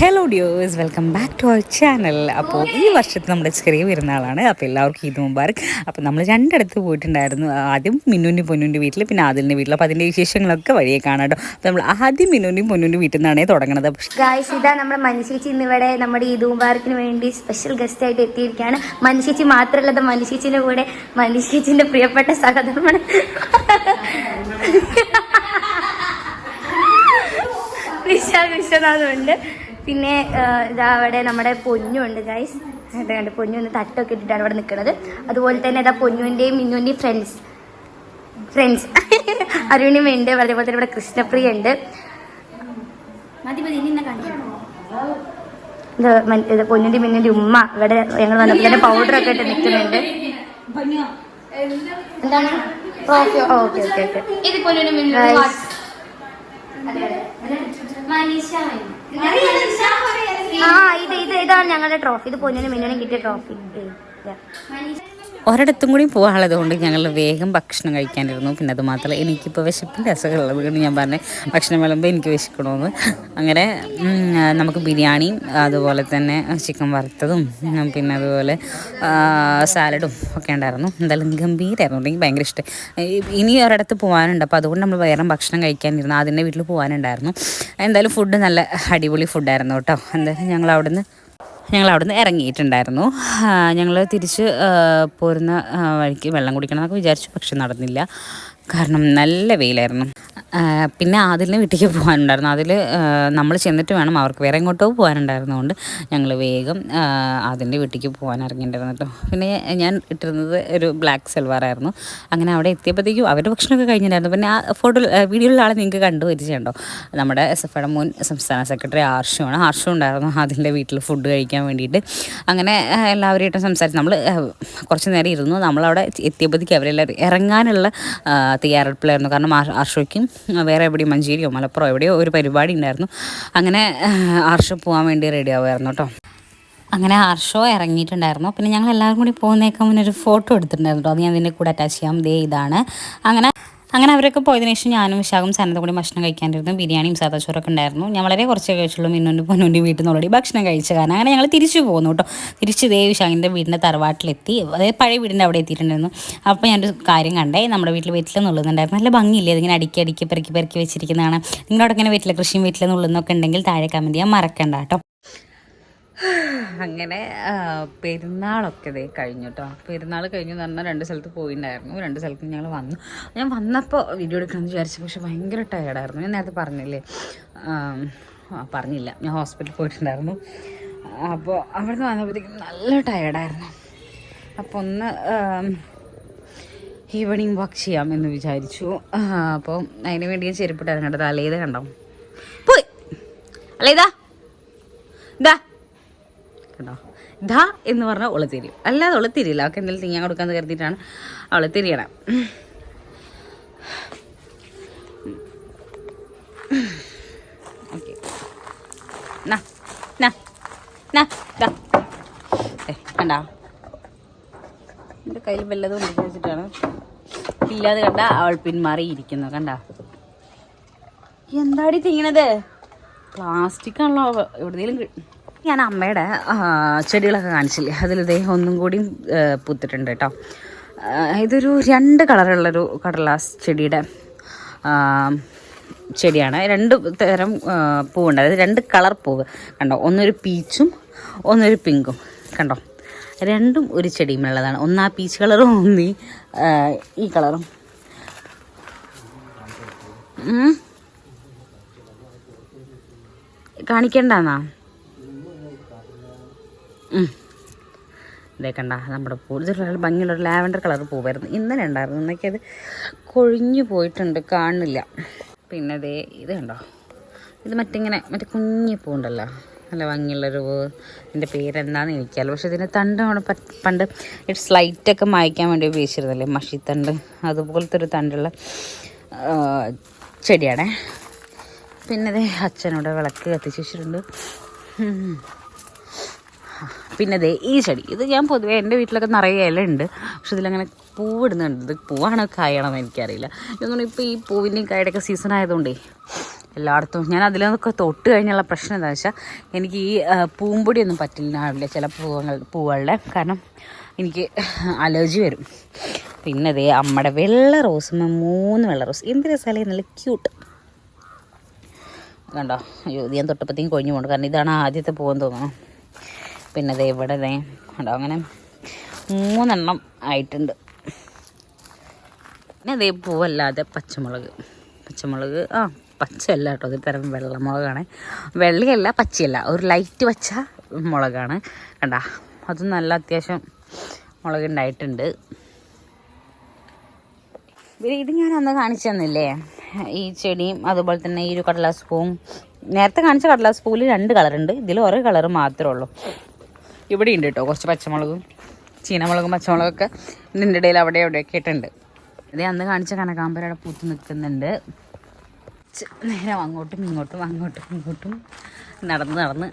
Hello ഡിയോസ് welcome back to our channel അപ്പോൾ ഈ വർഷത്തെ നമ്മുടെ ചെറിയ പെരുന്നാളാണ്. അപ്പോൾ എല്ലാവർക്കും ഈദ് മുബാറക്. അപ്പോൾ നമ്മൾ രണ്ടിടത്ത് പോയിട്ടുണ്ടായിരുന്നു. ആദ്യം മിന്നുന്റെ പൊന്നുന്റെ വീട്ടിൽ പിന്നെ ആദിലിന്റെ വീട്ടിൽ അപ്പോൾ അതിന്റെ വിശേഷങ്ങളൊക്കെ വഴിയെ കാണാം കേട്ടോ. അപ്പോൾ നമ്മൾ ആദ്യം മിന്നുന്റെയും പൊന്നുന്റെ വീട്ടിൽ നിന്നാണ് തുടങ്ങുന്നത് ഗായ്സ് ഇതാ നമ്മുടെ മനുഷ്യച്ചി ഇന്നിവിടെ നമ്മുടെ ഈദ് മുബാറക്കിന് വേണ്ടി സ്പെഷ്യൽ ഗസ്റ്റ് ആയിട്ട് എത്തിയിരിക്കുകയാണ്. മനുഷ്യച്ചി മാത്രമല്ല മനുഷ്യച്ചിന്റെ കൂടെ മനുഷ്യച്ചിന്റെ പ്രിയപ്പെട്ട സഹതമാണ് വിശാൽ വിശ്വനാഥുണ്ട്. പിന്നെ ഇതാ അവിടെ നമ്മുടെ പൊന്നുണ്ട് ഗൈസ് കണ്ട് പൊന്നു ഒന്ന് തട്ടൊക്കെ ഇട്ടിട്ടാണ് ഇവിടെ നിൽക്കുന്നത് അതുപോലെ തന്നെ ഇതാ പൊന്നുവിന്റെയും മിന്നുവിന്റെയും ഫ്രണ്ട്സ് ഫ്രണ്ട്സ് അരുണിമയുണ്ട് അതേപോലെ തന്നെ ഇവിടെ കൃഷ്ണപ്രിയ ഉണ്ട്. ഇത് മിന്നിന്റെ ഉമ്മ ഇവിടെ ഞങ്ങൾ വന്നപ്പോൾ തന്നെ പൗഡർ ഒക്കെ ഇട്ട് നിൽക്കുന്നുണ്ട് എന്താണ്? ഓക്കെ ഓക്കെ ഓക്കെ പൊന്നിന് Guys. ആ ഇത് ഇത് ഇതാണ് ഞങ്ങളുടെ ട്രോഫി. ഇത് പൊന്നിനും മിന്നിനും കിട്ടിയ ട്രോഫി. ഒരിടത്തും കൂടി പോകാനുള്ളത് കൊണ്ട് ഞങ്ങൾ വേഗം ഭക്ഷണം കഴിക്കാനിരുന്നു. പിന്നെ അത് മാത്രമല്ല എനിക്കിപ്പോൾ വിശപ്പിന്റെ അസുഖമുള്ളത് കൊണ്ട് ഞാൻ പറഞ്ഞു ഭക്ഷണം വിളമ്പ് എനിക്ക് വിശക്കണമെന്ന് അങ്ങനെ നമുക്ക് ബിരിയാണിയും അതുപോലെ തന്നെ ചിക്കൻ വറുത്തതും പിന്നെ അതുപോലെ സാലഡും ഒക്കെ ഉണ്ടായിരുന്നു. എന്തായാലും ഗംഭീരമായിരുന്നു എനിക്ക് ഭയങ്കര ഇഷ്ടം ഇനി ഒരിടത്ത് പോകാനുണ്ട് അപ്പോൾ അതുകൊണ്ട് നമ്മൾ വേറെ ഭക്ഷണം കഴിക്കാനിരുന്നു. അതിന്റെ വീട്ടിൽ പോകാനുണ്ടായിരുന്നു എന്തായാലും ഫുഡ് നല്ല അടിപൊളി ഫുഡായിരുന്നു കേട്ടോ. എന്തായാലും ഞങ്ങൾ അവിടുന്ന് ഞങ്ങൾ അവിടുന്ന് ഇറങ്ങിയിട്ടുണ്ടായിരുന്നു ഞങ്ങൾ തിരിച്ച് പോരുന്ന വഴിക്ക് വെള്ളം കുടിക്കണം എന്നൊക്കെ വിചാരിച്ചു. പക്ഷെ നടന്നില്ല. കാരണം നല്ല വെയിലായിരുന്നു. പിന്നെ ആദിലിന് വീട്ടിലേക്ക് പോകാനുണ്ടായിരുന്നു. അതിൽ നമ്മൾ ചെന്നിട്ട് വേണം അവർക്ക് വേറെ എങ്ങോട്ടോ പോകാനുണ്ടായിരുന്നതുകൊണ്ട് ഞങ്ങൾ വേഗം ആ, അതിന്റെ വീട്ടിലേക്ക് പോകാൻ ഇറങ്ങിയിട്ടുണ്ടായിരുന്നു കേട്ടോ. പിന്നെ ഞാൻ ഇട്ടിരുന്നത് ഒരു ബ്ലാക്ക് സൽവാറായിരുന്നു അങ്ങനെ അവിടെ എത്തിയപ്പോഴത്തേക്കും അവരുടെ ഭക്ഷണമൊക്കെ കഴിഞ്ഞിട്ടുണ്ടായിരുന്നു. പിന്നെ ആ ഫോട്ടോ വീഡിയോയിലുള്ള ആളെ നിങ്ങൾക്ക് കണ്ടു പരിചയമുണ്ടോ? നമ്മുടെ എസ് എഫ് മുൻ സംസ്ഥാന സെക്രട്ടറി ആർഷുവാണ്. ആർഷു ഉണ്ടായിരുന്നു അതിന്റെ വീട്ടിൽ ഫുഡ് കഴിക്കാൻ വേണ്ടിയിട്ട്. അങ്ങനെ എല്ലാവരുമായിട്ടും സംസാരിച്ച് നമ്മൾ കുറച്ച് നേരം ഇരുന്നു. നമ്മളവിടെ എത്തിയപ്പോഴത്തേക്കും അവരെല്ലാവരും ഇറങ്ങാനുള്ള തയ്യാറെടുപ്പിലായിരുന്നു. കാരണം ആർ- ആർഷയ്ക്കും വേറെ എവിടെയും മഞ്ചേരിയോ മലപ്പുറം എവിടെയോ ഒരു പരിപാടി ഉണ്ടായിരുന്നു. അങ്ങനെ ആർഷ പോകാൻ വേണ്ടി റെഡി ആവുമായിരുന്നു കേട്ടോ. അങ്ങനെ ആർഷോ ഇറങ്ങിയിട്ടുണ്ടായിരുന്നു. പിന്നെ ഞങ്ങൾ എല്ലാവരും കൂടി പോകുന്നേക്കാൻ മുന്നേ ഒരു ഫോട്ടോ എടുത്തിട്ടുണ്ടായിരുന്നു കേട്ടോ. അത് ഞാൻ ഇതിന്റെ കൂടെ അറ്റാച്ച് ചെയ്യാം. ദേ ഇതാണ്. അങ്ങനെ അങ്ങനെ അവരൊക്കെ പോയതിനു ശേഷം ഞാനും വിശാഖും സന്നദ്ധ കൂടി ഭക്ഷണം കഴിക്കാനിരുന്നു. ബിരിയാണിയും സാദാച്ചോറൊക്കെ ഉണ്ടായിരുന്നു. ഞാൻ വളരെ കുറച്ചേ കഴിച്ചുള്ളൂ. മിന്നുന്റെ പൊന്നുന്റെ വീട്ടിൽ നിന്ന് ഓൾറെഡി ഭക്ഷണം കഴിച്ച കാരണം അങ്ങനെ ഞങ്ങൾ തിരിച്ചു പോകുന്നു കേട്ടോ. തിരിച്ച് ഇതേ വിശാഖിന്റെ വീടിന്റെ തറവാട്ടിലെത്തി. അതായത് പഴയ വീടിന്റെ അവിടെ എത്തിയിട്ടുണ്ടായിരുന്നു. അപ്പോൾ ഞാനൊരു കാര്യം കണ്ടേ. നമ്മുടെ വീട്ടിൽ നുള്ളുന്നുണ്ടായിരുന്നു. നല്ല ഭംഗിയില്ലേ? ഇതിങ്ങനെ അടുക്കി അടുക്കി പെറുക്കി പെറുക്കി വെച്ചിരിക്കുന്നതാണ്. നിങ്ങളുടെ ഇങ്ങനെ വീട്ടിലെ കൃഷിയും നുള്ളുന്നൊക്കെ ഉണ്ടെങ്കിൽ താഴെ കമന്റ് ചെയ്യാൻ മറക്കണ്ട കേട്ടോ. അങ്ങനെ പെരുന്നാളൊക്കെ ദേ കഴിഞ്ഞു കേട്ടോ പെരുന്നാൾ കഴിഞ്ഞു എന്ന് പറഞ്ഞാൽ രണ്ട് സ്ഥലത്ത് പോയിട്ടുണ്ടായിരുന്നു രണ്ട് സ്ഥലത്ത് ഞങ്ങൾ വന്നു. ഞാൻ വന്നപ്പോൾ വീഡിയോ എടുക്കണമെന്ന് വിചാരിച്ചു. പക്ഷെ ഭയങ്കര ടയർഡായിരുന്നു ഞാൻ നേരത്തെ പറഞ്ഞില്ലേ? പറഞ്ഞില്ല. ഞാൻ ഹോസ്പിറ്റലിൽ പോയിട്ടുണ്ടായിരുന്നു. അപ്പോൾ അവിടുന്ന് വന്നപ്പോഴത്തേക്കും നല്ല ടയർഡായിരുന്നു അപ്പോൾ ഒന്ന് ഈവനിങ് വാക്ക് ചെയ്യാം എന്ന് വിചാരിച്ചു. അപ്പോൾ അതിന് വേണ്ടി ഞാൻ ചെരുപ്പിട്ടായിരുന്നു കേട്ടോ അലേത കണ്ടോ? പോയി. അല്ലേതാ ഇതാ കണ്ടോ ധ എന്ന് പറഞ്ഞാൽ അവൾ തിരിയും അല്ലാതെ അവൾ തിരിയില്ല അവൾക്ക് എന്തെങ്കിലും തിങ്ങാൻ കൊടുക്കാന്ന് കരുതിയിട്ടാണ് അവൾ തിരിയണം. ഓക്കെ. എന്റെ കയ്യിൽ വല്ലതും ഉണ്ടെന്ന് വെച്ചിട്ടാണ് ഇല്ലാതെ കണ്ട അവൾ പിന്മാറിയിരിക്കുന്നു. കണ്ട? എന്താടി തിങ്ങണത് പ്ലാസ്റ്റിക് ആണല്ലോ. എവിടെയെങ്കിലും ഞാൻ അമ്മയുടെ ചെടികളൊക്കെ കാണിച്ചില്ലേ? അതിൽ അതിലിതേ ഒന്നും കൂടി പൂത്തിട്ടുണ്ട് കേട്ടോ ഇതൊരു രണ്ട് കളറുള്ളൊരു കടലാസ് ചെടിയുടെ ചെടിയാണ്. രണ്ട് തരം പൂവുണ്ട്. അതായത് രണ്ട് കളർ പൂവ്. കണ്ടോ? ഒന്നൊരു പീച്ചും ഒന്നൊരു പിങ്കും. കണ്ടോ? രണ്ടും ഒരു ചെടിയുമുള്ളതാണ്. ഒന്ന് ആ പീച്ച് കളറും ഒന്ന് ഈ, കളറും. കാണിക്കണ്ടെന്നാ? ഇതേ കണ്ട നമ്മുടെ പൂ ഇത് നല്ല ഭംഗിയുള്ള ഒരു ലാവൻഡർ കളർ പൂവായിരുന്നു. ഇന്നലെ ഉണ്ടായിരുന്നു. ഇന്നൊക്കെ അത് കൊഴിഞ്ഞു പോയിട്ടുണ്ട്. കാണുന്നില്ല. പിന്നെ ദേ ഇത് കണ്ടോ? ഇത് മറ്റിങ്ങനെ മറ്റേ കുഞ്ഞി പൂണ്ടല്ലോ. നല്ല ഭംഗിയുള്ളൊരു പൂ. ഇതിന്റെ പേരെന്താണെന്ന് എനിക്കല്ല പക്ഷെ ഇതിന്റെ തണ്ട് അവിടെ പണ്ട് ഇറ്റ്സ് ലൈറ്റൊക്കെ മായ്ക്കാൻ വേണ്ടി ഉപയോഗിച്ചിരുന്നല്ലേ? മഷിത്തണ്ട് അതുപോലത്തെ ഒരു തണ്ടുള്ള ചെടിയാണേ. പിന്നെ ദേ അച്ഛനോട് വിളക്ക് കത്തിച്ചു വെച്ചിട്ടുണ്ട്. ഉം. പിന്നെ ദേ ഈ ചെടി ഇത് ഞാൻ പൊതുവേ എന്റെ വീട്ടിലൊക്കെ നിറയെ ഇല ഉണ്ട് പക്ഷെ ഇതിലങ്ങനെ പൂവിടുന്നുണ്ട്. ഇത് പൂവാണോ കായണോ എന്ന് എനിക്കറിയില്ല. ഇതൊന്നും ഇപ്പോൾ ഈ പൂവിന്റെയും കായയുടെയൊക്കെ സീസൺ ആയതുകൊണ്ടേ എല്ലായിടത്തും ഞാൻ അതിലൊക്കെ തൊട്ട് കഴിഞ്ഞുള്ള പ്രശ്നം എന്താ വെച്ചാൽ എനിക്ക് ഈ പൂമ്പൊടിയൊന്നും പറ്റില്ല ചില പൂവങ്ങൾ പൂവുകളുടെ കാരണം എനിക്ക് അലർജി വരും. പിന്നെ ദേ അമ്മയുടെ വെള്ള റോസും മൂന്ന് വെള്ള റോസ്. എന്ത് രസമല്ലേ നല്ല ക്യൂട്ട് കണ്ടോ? അയ്യോ ഞാൻ തൊട്ടപ്പത്തേക്കും കൊഴിഞ്ഞു പോകണം കാരണം ഇതാണ് ആദ്യത്തെ പൂവെന്ന് തോന്നുന്നു പിന്നെ ദേ ഇവിടെ ദേ കണ്ടോ അങ്ങനെ മൂന്നെണ്ണം ആയിട്ടുണ്ട്. പിന്നെ ദേ പൂവല്ലാതെ പച്ചമുളക്. പച്ചമുളക് ആ പച്ചയല്ല കേട്ടോ ഒരു തരം വെള്ളമുളകാണ്. വെള്ളയല്ല പച്ചയല്ല ഒരു ലൈറ്റ് പച്ച മുളകാണ്. കണ്ട അതും നല്ല അത്യാവശ്യം മുളക് ഉണ്ടായിട്ടുണ്ട്. ഇത് ഞാൻ അന്ന് കാണിച്ചു തന്നില്ലേ? ഈ ചെടിയും അതുപോലെ തന്നെ ഈ ഒരു കടലാസ് പൂവും. നേരത്തെ കാണിച്ച കടലാസ് പൂവിൽ രണ്ട് കളറുണ്ട് ഇതിൽ ഒരേ കളർ മാത്രമേ ഉള്ളൂ. ഇവിടെ ഉണ്ട് കേട്ടോ കുറച്ച് പച്ചമുളകും ചീനമുളകും പച്ചമുളകൊക്കെ ഇതിന്റെ ഇടയിൽ അവിടെ എവിടെയൊക്കെ ഇട്ടുണ്ട് ഇത് അന്ന് കാണിച്ച കനകാമ്പരയുടെ പൂത്ത് നിൽക്കുന്നുണ്ട്. നേരം അങ്ങോട്ടും ഇങ്ങോട്ടും അങ്ങോട്ടും ഇങ്ങോട്ടും നടന്ന് നടന്ന്.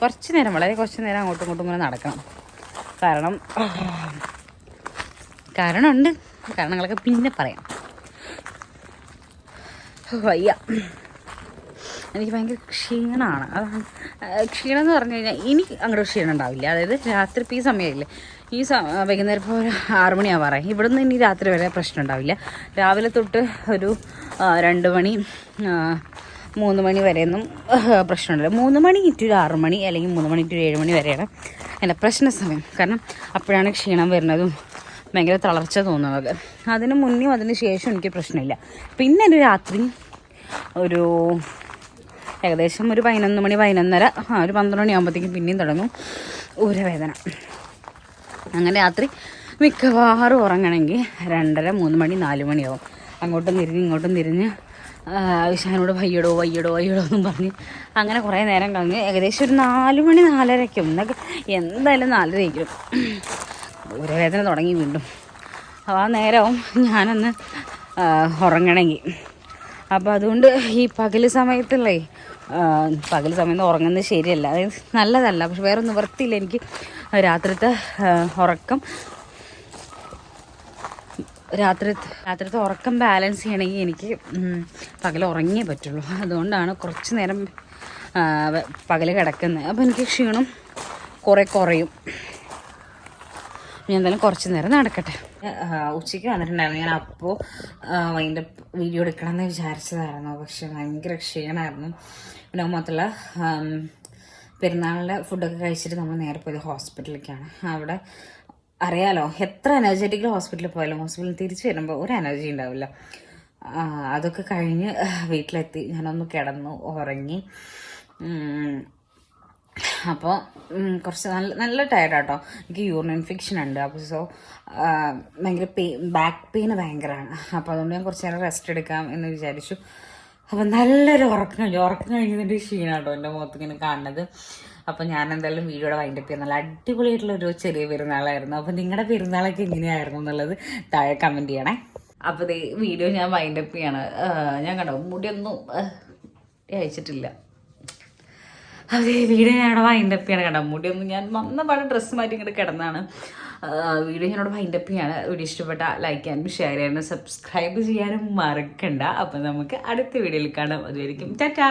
കുറച്ച് നേരം വളരെ കുറച്ച് നേരം അങ്ങോട്ടും ഇങ്ങോട്ടും ഇങ്ങനെ നടക്കണം. കാരണം കാരണമുണ്ട്. കാരണങ്ങളൊക്കെ പിന്നെ പറയാം. വയ്യ. എനിക്ക് ഭയങ്കര ക്ഷീണമാണ് അതാണ് ക്ഷീണം എന്ന് പറഞ്ഞു കഴിഞ്ഞാൽ ഇനി അങ്ങോട്ട് ക്ഷീണം ഉണ്ടാവില്ല. അതായത് രാത്രി ഇപ്പോൾ ഈ സമയമില്ലേ ഈ വൈകുന്നേരം ഇപ്പോൾ ഒരു ആറ് മണിയാവാറായി. ഇവിടെ നിന്ന് ഇനി രാത്രി വരെ പ്രശ്നം ഉണ്ടാവില്ല. രാവിലെ തൊട്ട് ഒരു രണ്ട് മണി മൂന്ന് മണി വരെയൊന്നും പ്രശ്നമുണ്ടല്ലോ മൂന്ന് മണി ടു ഒരു ആറ് മണി അല്ലെങ്കിൽ മൂന്ന് മണി ടു ഏഴ് മണി വരെയാണ് എന്റെ പ്രശ്ന സമയം. കാരണം അപ്പോഴാണ് ക്ഷീണം വരുന്നതും ഭയങ്കര തളർച്ച തോന്നുന്നത്. അതിന് മുന്നേയും അതിന് ശേഷം എനിക്ക് പ്രശ്നമില്ല. പിന്നെ എന്റെ രാത്രി ഒരു ഏകദേശം ഒരു പതിനൊന്ന് മണി പതിനൊന്നര ആ ഒരു പന്ത്രണ്ട് മണിയാകുമ്പോഴത്തേക്കും പിന്നെയും തുടങ്ങും. ഊരവേദന. അങ്ങനെ രാത്രി മിക്കവാറും ഉറങ്ങണമെങ്കിൽ രണ്ടര മൂന്ന് മണി നാല് മണിയാവും. അങ്ങോട്ടും തിരിഞ്ഞ് ഇങ്ങോട്ടും തിരിഞ്ഞ് വിശാനോട് വയ്യടോ വയ്യടോ വയ്യടോ എന്നും പറഞ്ഞ് അങ്ങനെ കുറേ നേരം കളഞ്ഞ് ഏകദേശം ഒരു നാല് മണി നാലരയ്ക്കും എന്നൊക്കെ എന്തായാലും നാലരയ്ക്കും ഊരവേദന തുടങ്ങി വീണ്ടും. അപ്പോൾ ആ നേരവും ഞാനൊന്ന് ഉറങ്ങണമെങ്കിൽ. അപ്പോൾ അതുകൊണ്ട് ഈ പകൽ സമയത്തല്ലേ പകൽ സമയത്ത് ഉറങ്ങുന്നത് ശരിയല്ല. അതായത് നല്ലതല്ല. പക്ഷെ വേറെ വൃത്തിയില്ല എനിക്ക്. രാത്രിത്തെ ഉറക്കം. രാത്രി രാത്രിത്തെ ഉറക്കം ബാലൻസ് ചെയ്യണമെങ്കിൽ എനിക്ക് പകൽ ഉറങ്ങിയേ പറ്റുള്ളൂ. അതുകൊണ്ടാണ് കുറച്ച് നേരം പകൽ കിടക്കുന്നത്. അപ്പോൾ എനിക്ക് ക്ഷീണം കുറേ കുറയും. ഞാൻ എന്തായാലും കുറച്ച് നേരം നടക്കട്ടെ. ഉച്ചയ്ക്ക് വന്നിട്ടുണ്ടായിരുന്നു. ഞാൻ അപ്പോൾ അതിന്റെ വീഡിയോ എടുക്കണമെന്ന് വിചാരിച്ചതായിരുന്നു. പക്ഷെ ഭയങ്കര ക്ഷീണമായിരുന്നു. പിന്നെ മാത്രമല്ല പെരുന്നാളിന്റെ ഫുഡൊക്കെ കഴിച്ചിട്ട് നമ്മൾ നേരെ പോയത് ഹോസ്പിറ്റലിലേക്കാണ്. അവിടെ അറിയാലോ എത്ര എനർജറ്റിക്കൽ ഹോസ്പിറ്റലിൽ പോയാലും ഹോസ്പിറ്റലിൽ തിരിച്ചു വരുമ്പോൾ ഒരു എനർജി ഉണ്ടാവില്ല. അതൊക്കെ കഴിഞ്ഞ് വീട്ടിലെത്തി. ഞാനൊന്ന് കിടന്നു ഉറങ്ങി. അപ്പോൾ കുറച്ച് നല്ല നല്ല ടയർഡാട്ടോ എനിക്ക് യൂറിൻ ഇൻഫെക്ഷൻ ഉണ്ട്. അപ്പോൾ സോ ഭയങ്കര പെയിൻ ബാക്ക് പെയിൻ ഭയങ്കരമാണ് അപ്പോൾ അതുകൊണ്ട് ഞാൻ കുറച്ച് നേരം റെസ്റ്റ് എടുക്കാം എന്ന് വിചാരിച്ചു. അപ്പോൾ നല്ലൊരു ഉറക്കം കഴിഞ്ഞു. ഉറക്കം കഴിഞ്ഞതിന്റെ ക്ഷീണാട്ടോ എന്റെ മുഖത്ത് ഇങ്ങനെ കാണുന്നത്. അപ്പോൾ ഞാൻ എന്തായാലും വീഡിയോയുടെ വൈൻഡപ്പ് ചെയ്യാൻ നല്ല അടിപൊളിയായിട്ടുള്ളൊരു ചെറിയ പെരുന്നാളായിരുന്നു. അപ്പോൾ നിങ്ങളുടെ പെരുന്നാളൊക്കെ എങ്ങനെയായിരുന്നു എന്നുള്ളത് താഴെ കമന്റ് ചെയ്യണേ. അപ്പോൾ ഈ വീഡിയോ ഞാൻ വൈൻഡപ്പ് ചെയ്യാണ്. ഞാൻ കണ്ടോ മുടിയൊന്നും അയച്ചിട്ടില്ല അതെ വീഡിയോ ഞാൻ അവിടെ വൈൻഡപ്പ് ചെയ്യണം. കേട്ടോ മുടിയൊന്നും ഞാൻ വന്ന പാടെ ഡ്രസ്സ് മാറ്റി ഇങ്ങോട്ട് കിടന്നാണ്. വീഡിയോ ഞാനോട് വൈൻഡപ്പ് ചെയ്യാണ്. വീഡിയോ ഇഷ്ടപ്പെട്ട ലൈക്ക് ചെയ്യാനും ഷെയർ ചെയ്യാനും സബ്സ്ക്രൈബ് ചെയ്യാനും മറക്കണ്ട. അപ്പം നമുക്ക് അടുത്ത വീഡിയോയിൽ കാണാം. അതുവരെയും ടാറ്റാ!